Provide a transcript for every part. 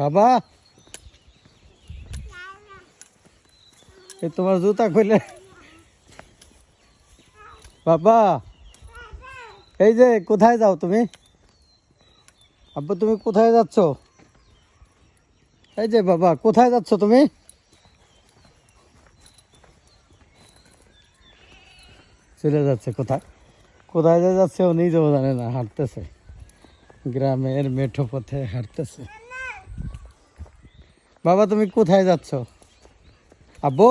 বাবা। এ তোমার জুতা খুলে। বাবা, এই যে কোথায় যাও তুমি? আব্বু, তুমি কোথায় যাচ্ছ? এই যে বাবা, কোথায় যাচ্ছ তুমি? চলে যাচ্ছে কোথায়? কোথায় যাচ্ছে ও নিজেও জানে না, হাঁটতেছে। গ্রামের মেঠো পথে হাঁটতেছে। বাবা, তুমি কোথায় যাচ্ছ? আব্বু?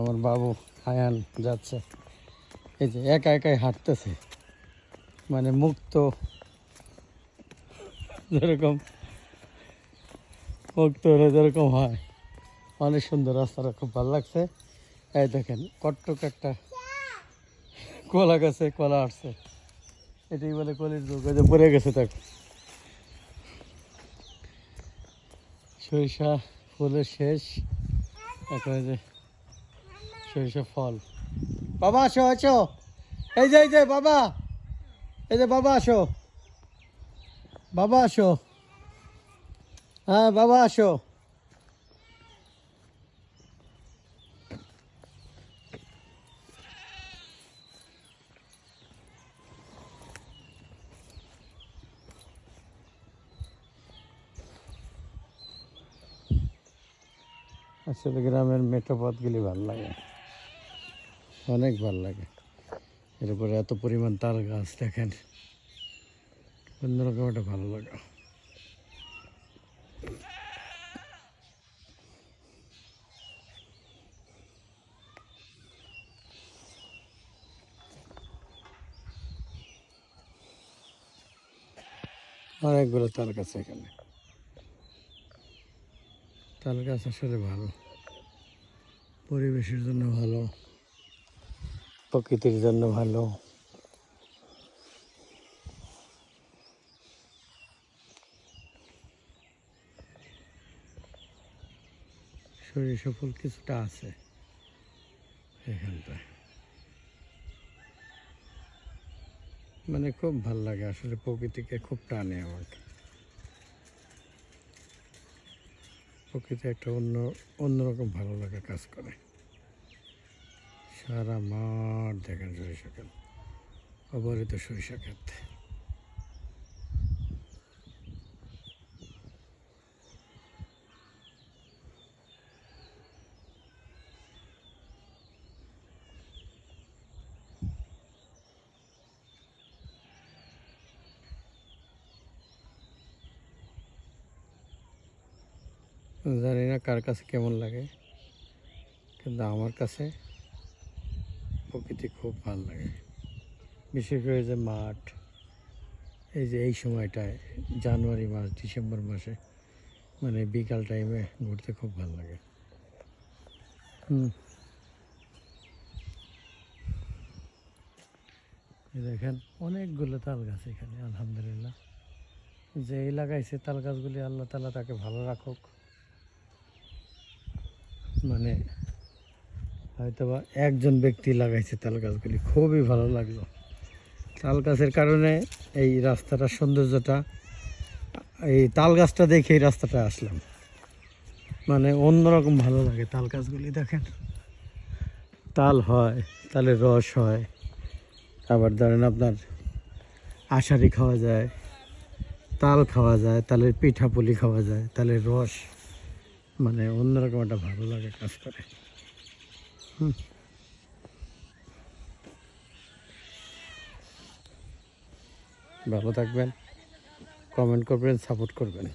আমার বাবু হায়ান যাচ্ছে। এই যে একা একাই হাঁটতেছে। মানে মুক্ত। যেরকম মুক্ত হলে যেরকম হয়। অনেক সুন্দর রাস্তাটা, খুব ভালো লাগছে। এই দেখেন, কট্টক একটা কলা গাছে কলা আসছে এটাই বলে কলির যুগ পড়ে গেছে দেখ সরিষা ফুলের শেষ। এখন যে সরিষা ফল। বাবা, আসো আসো। এই যে এই যে, বাবা। এই যে, বাবা, আসো। বাবা, আসো। হ্যাঁ বাবা, আসো। আসলে গ্রামের মেঠো পথগুলি ভালো লাগে। অনেক ভালো লাগে। এর উপরে এত পরিমাণ তাল গাছ দেখেন। অন্যরকম একটা ভালো লাগে। অনেকগুলো তাল গাছ এখানে। তাল গাছ আসলে ভালো। পরিবেশের জন্য ভালো। প্রকৃতির জন্য ভালো। শরীর সফল কিছুটা আছে এখানটায়। মানে খুব ভালো লাগে আসলে প্রকৃতিকে খুব টানে আমাকে। প্রকৃতি একটা অন্য, অন্যরকম ভালো লাগা কাজ করে। সারা মাঠ দেখেন সরিষা খেত অবহিত সরিষা ক্ষেত। জানি না কার কাছে কেমন লাগে, কিন্তু আমার কাছে প্রকৃতি খুব ভালো লাগে। বিশেষ করে যে মাঠ, এই যে এই সময়টায়, জানুয়ারি মাস, ডিসেম্বর মাসে মানে বিকাল টাইমে ঘুরতে খুব ভালো লাগে। দেখেন, অনেকগুলো তাল গাছ এখানে, আলহামদুলিল্লাহ। যে এই লাগাইছে তাল গাছগুলি আল্লাহ তালা তাকে ভালো রাখুক। মানে হয়তোবা একজন ব্যক্তি লাগাইছে তাল গাছগুলি। খুবই ভালো লাগল। তাল গাছের কারণে এই রাস্তাটার সৌন্দর্যটা, এই তাল গাছটা দেখে এই রাস্তাটা আসলাম। মানে অন্যরকম ভালো লাগে তাল গাছগুলি দেখেন। তাল হয়, তালের রস হয়, আবার ধরেন আপনার আষাঢ়ি খাওয়া যায়, তাল খাওয়া যায়, তালের পিঠা পুলি খাওয়া যায়, তালের রস। মানে অন্যরকম একটা ভালো লাগে কাজ করে হুম। ভালো থাকবেন কমেন্ট করবেন সাপোর্ট করবেন